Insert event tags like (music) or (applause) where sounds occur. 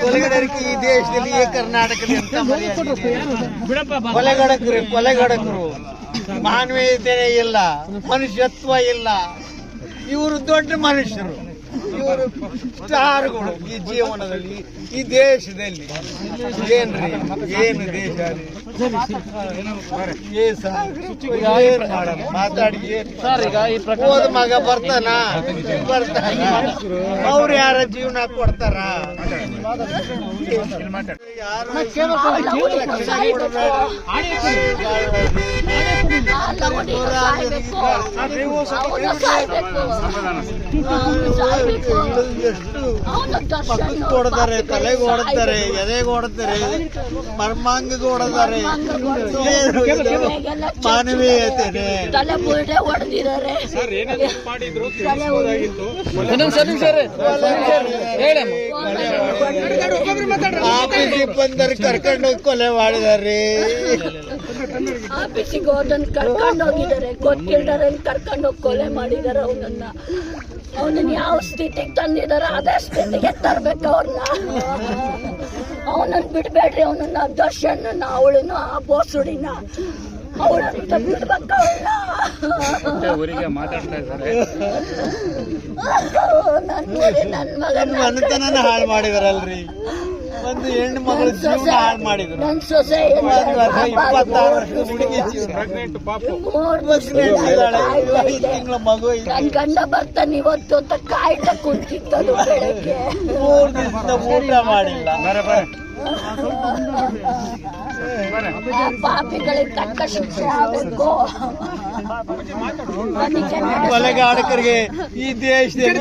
ಕೊಲೆಗಡರಿಗೆ ಈ ದೇಶದಲ್ಲಿ ಕರ್ನಾಟಕದ? ಕೊಲೆಗಡಕರು ಕೊಲೆಗಡಕರು. ಮಾನವೀಯತೆ ಇಲ್ಲ ಮನುಷ್ಯತ್ವ ಇಲ್ಲ. ಇವರು ದೊಡ್ಡ ಮನುಷ್ಯರು. ಇವರು ಸ್ಟಾರ್ಗಳು ಈ ಜೀವನದಲ್ಲಿ, ಈ ದೇಶದಲ್ಲಿ. ಏನ್ರಿ? ಏನು ದೇಶ? ಮಾತಾಡಿ. ಹೋದ ಮಗ ಬರ್ತಾನ? ಬರ್ತಾನ. ಅವ್ರು ಯಾರ ಜೀವನ ಕೊಡ್ತಾರ? ಯಾರು? ಪಕ್ಕಕ್ಕೆ ಹೊಡೆದಾರೆ ತಲೆಗೆ ಹೊಡೆದಾರೆ ಎದೆಗೆ ಹೊಡೆದಾರೆ ಮರ್ಮಾಂಗಕ್ಕೆ ಹೊಡೆದಾರೆ? ಮಾನವೀಯತೆ ತಲೆ ಬುರುಡೆ (laughs) ಹೊಡೆದಿದ್ದಾರೆ. ಆಫೀಸಿಗೆ ಬಂದರೆ ಕರ್ಕೊಂಡು ಹೋಗಿ ಕೊಲೆ ಮಾಡಿದಾರೆ ಆಫೀಸಿಗೆ ಹೋದನ್ ಕರ್ಕೊಂಡು ಹೋಗಿದ್ದಾರೆ. ಗೊತ್ತಿಲ್ದಾರೆ ಕರ್ಕೊಂಡು ಹೋಗಿ ಕೊಲೆ ಮಾಡಿದ್ದಾರೆ ಅವನನ್ನ. ಅವನನ್ನ ಯಾವ ಸ್ಥಿತಿಗೆ ತಂದಿದಾರೆ ಅದೇ ಸ್ಥಿತಿಗೆ ತರ್ಬೇಕು ಅವ್ರನ್ನ. ಅವನನ್ನ ಬಿಡ್ಬೇಡ್ರಿ ಅವನನ್ನ ದರ್ಶನ ಅವಳನ್ನು ಆ ಬೋಸುಡಿನ. ಅವಳಂತ ಬಿಡ್ಬೇಕು ಅವಳನ್ನ ಊರಿಗೆ ಮಾತಾಡ್ತಾ ಇದ್ದಾರೆ. ನನ್ನ ಮಗನ ಹಾಳು ಮಾಡಿದಾರಲ್ರಿ. ಒಂದು ಹೆಣ್ಣು ಮಗಳ ಜೀವನ ಹಾಳು ಮಾಡಿದ್ರು. ನನ್ನ ಸೊಸೆ ಒಂದ್ ವರ್ಷ ಇಪ್ಪತ್ತಾರು ವರ್ಷದ ಹುಡುಗಿ ಜೀವನ ಮೂರ್ ತಿಂಗಳ ಮಗು ಗಂಡ ಬರ್ತಾನೆ ಇವತ್ತು ಅಂತ ಕಾಯ್ತಾ ಬೆಳಗ್ಗೆ. ಮೂರು ದಿವಸದಿಂದ ಊಟ ಮಾಡಿಲ್ಲ. ಪಾಪಿಗಳಿಗೆ ತಕ್ಕ ಶಿಕ್ಷೆ ಆಗಬೇಕು. ಕೊಲೆಗಾರಕರಿಗೆ ಈ ದೇಶದಲ್ಲಿ